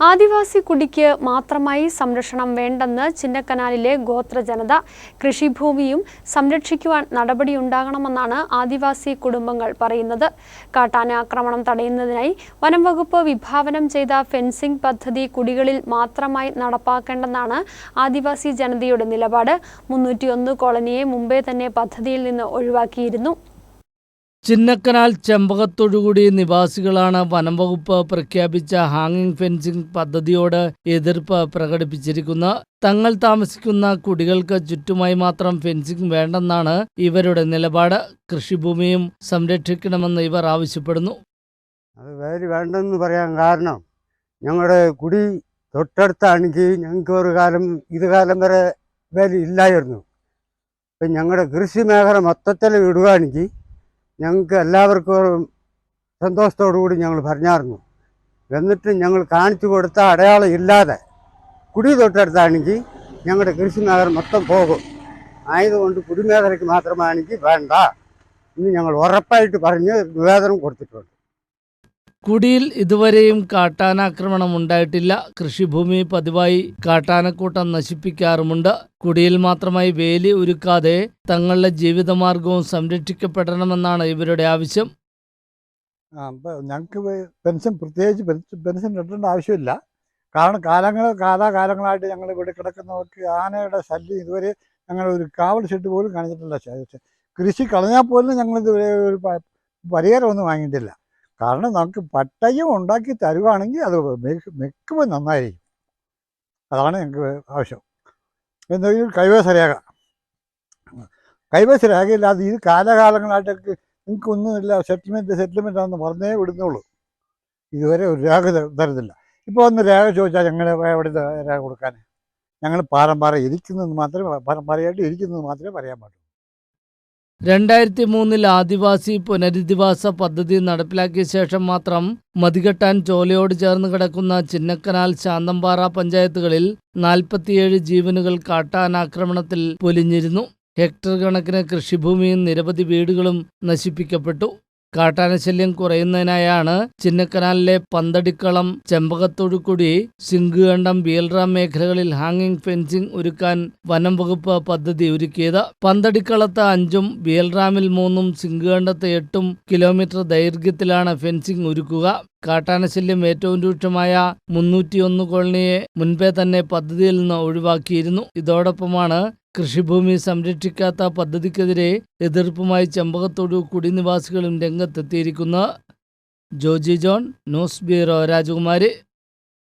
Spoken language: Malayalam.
ആദിവാസി കുടിക്ക് മാത്രമായി സംരക്ഷണം വേണ്ടെന്ന് ചിന്നക്കനാലിലെ ഗോത്ര ജനത കൃഷിഭൂമിയും സംരക്ഷിക്കുവാൻ നടപടിയുണ്ടാകണമെന്നാണ് ആദിവാസി കുടുംബങ്ങൾ പറയുന്നത്. കാട്ടാന ആക്രമണം തടയുന്നതിനായി വനം വകുപ്പ് വിഭാവനം ചെയ്ത ഫെൻസിംഗ് പദ്ധതി കുടികളിൽ മാത്രമായി നടപ്പാക്കേണ്ടെന്നാണ് ആദിവാസി ജനതയുടെ നിലപാട്. മുന്നൂറ്റിയൊന്ന് കോളനിയെ മുമ്പേ തന്നെ പദ്ധതിയിൽ നിന്ന് ഒഴിവാക്കിയിരുന്നു. ചിന്നക്കനാൽ ചെമ്പകത്തോടുകൂടി നിവാസികളാണ് വനം വകുപ്പ് പ്രഖ്യാപിച്ച ഹാങ്ങിങ് ഫെൻസിംഗ് പദ്ധതിയോട് എതിർപ്പ് പ്രകടിപ്പിച്ചിരിക്കുന്നത് തങ്ങൾ താമസിക്കുന്ന കുടികൾക്ക് ചുറ്റുമായി മാത്രം ഫെൻസിംഗ് വേണ്ടെന്നാണ് ഇവരുടെ നിലപാട്. കൃഷിഭൂമിയും സംരക്ഷിക്കണമെന്ന് ഇവർ ആവശ്യപ്പെടുന്നു. അത് വേലി വേണ്ടെന്ന് പറയാൻ കാരണം ഞങ്ങളുടെ കുടി തൊട്ടടുത്താണെങ്കിൽ ഞങ്ങൾക്ക് ഒരു കാലം ഇത് കാലം വരെ വേലി ഇല്ലായിരുന്നു. ഇപ്പം ഞങ്ങളുടെ കൃഷി മേഖല മൊത്തത്തിൽ വിടുകയാണെങ്കിൽ ഞങ്ങൾക്ക് എല്ലാവർക്കും സന്തോഷത്തോടുകൂടി കൂടി ഞങ്ങൾ പറഞ്ഞായിരുന്നു എന്നിട്ട് ഞങ്ങൾ കാണിച്ചു കൊടുത്ത അടയാളം ഇല്ലാതെ കുടി തൊട്ടടുത്താണെങ്കിൽ ഞങ്ങളുടെ കൃഷി മേഖല മൊത്തം പോകും. ആയതുകൊണ്ട് കുടിമേഖലയ്ക്ക് മാത്രമാണെങ്കിൽ വേണ്ട. ഇന്ന് ഞങ്ങൾ ഉറപ്പായിട്ട് പറഞ്ഞ് നിവേദനം കൊടുത്തിട്ടുണ്ട്. കുടിയിൽ ഇതുവരെയും കാട്ടാനാക്രമണം ഉണ്ടായിട്ടില്ല. കൃഷിഭൂമി പതിവായി കാട്ടാനക്കൂട്ടം നശിപ്പിക്കാറുമുണ്ട്. കുടിയിൽ മാത്രമായി വേലി ഒരുക്കാതെ തങ്ങളുടെ ജീവിതമാർഗവും സംരക്ഷിക്കപ്പെടണമെന്നാണ് ഇവരുടെ ആവശ്യം. ഞങ്ങൾക്ക് പെൻഷൻ പ്രത്യേകിച്ച് പെൻഷൻ കിട്ടേണ്ട ആവശ്യമില്ല. കാരണം കാലങ്ങൾ കാലാകാലങ്ങളായിട്ട് ഞങ്ങൾ ഇവിടെ കിടക്കുന്നവർക്ക് ആനയുടെ ശല്യം ഇതുവരെ ഞങ്ങൾ ഒരു കാവൽ ഷെഡ് പോലും കാണിച്ചിട്ടില്ല. കൃഷി കളഞ്ഞാൽ പോലും ഞങ്ങൾ ഇതുവരെ ഒരു പരിഹാരം പരിഹാരമൊന്നും വാങ്ങിയിട്ടില്ല. കാരണം നമുക്ക് പട്ടയം ഉണ്ടാക്കി തരുവാണെങ്കിൽ അത് മിക്ക- മിക്കവും നന്നായിരിക്കും. അതാണ് ഞങ്ങൾക്ക് ആവശ്യം. എന്തെങ്കിലും കൈവശ രേഖ. കൈവശ രേഖയില്ലാതെ ഇത് കാലകാലങ്ങളായിട്ടൊക്കെ നിങ്ങൾക്കൊന്നുമില്ല സെറ്റിൽമെന്റ് സെറ്റിൽമെന്റ് ആണെന്ന് പറഞ്ഞേ വിടുന്നുള്ളൂ. ഇതുവരെ ഒരു രേഖ തരുന്നില്ല ഇപ്പോൾ ഒന്ന് രേഖ ചോദിച്ചാൽ ഞങ്ങൾ എവിടെ രേഖ കൊടുക്കാൻ? ഞങ്ങൾ പാരമ്പാറ ഇരിക്കുന്നത് മാത്രമേ പാരമ്പാറയായിട്ട് ഇരിക്കുന്നത് മാത്രമേ പറയാൻ പാടുള്ളൂ. രണ്ടായിരത്തി മൂന്നിൽ ആദിവാസി പുനരധിവാസ പദ്ധതി നടപ്പിലാക്കിയ ശേഷം മാത്രം മതികെട്ടാൻ ചോലയോട് ചേർന്ന് കിടക്കുന്ന ചിന്നക്കനാൽ ശാന്തമ്പാറ പഞ്ചായത്തുകളിൽ നാൽപ്പത്തിയേഴ് ജീവനുകൾ കാട്ടാനാക്രമണത്തിൽ പൊലിഞ്ഞിരുന്നു. ഹെക്ടർ കണക്കിന് കൃഷിഭൂമിയും നിരവധി വീടുകളും നശിപ്പിക്കപ്പെട്ടു. കാട്ടാനശല്യം കുറയുന്നതിനായാണ് ചിന്നക്കനാലിലെ പന്തടിക്കളം ചെമ്പകത്തൊഴുക്കുടി സിംഗുകണ്ടം ബീൽറാം മേഖലകളിൽ ഹാങ്ങിങ് ഫെൻസിംഗ് ഒരുക്കാൻ വനം വകുപ്പ് പദ്ധതി ഒരുക്കിയത്. പന്തടിക്കളത്ത് അഞ്ചും ബിയൽറാമിൽ മൂന്നും സിംഗുകണ്ടത്ത് എട്ടും കിലോമീറ്റർ ദൈർഘ്യത്തിലാണ് ഫെൻസിംഗ് ഒരുക്കുക. കാട്ടാനശല്യം ഏറ്റവും രൂക്ഷമായ മുന്നൂറ്റിയൊന്ന് കോളനിയെ മുൻപേ തന്നെ പദ്ധതിയിൽ നിന്ന് ഒഴിവാക്കിയിരുന്നു. ഇതോടൊപ്പമാണ് കൃഷിഭൂമി സംരക്ഷിക്കാത്ത പദ്ധതിക്കെതിരെ എതിർപ്പുമായി ചെമ്പകത്തോടു കുടിനിവാസികളും രംഗത്തെത്തിയിരിക്കുന്നത്. Joji John news bureau Rajakumari.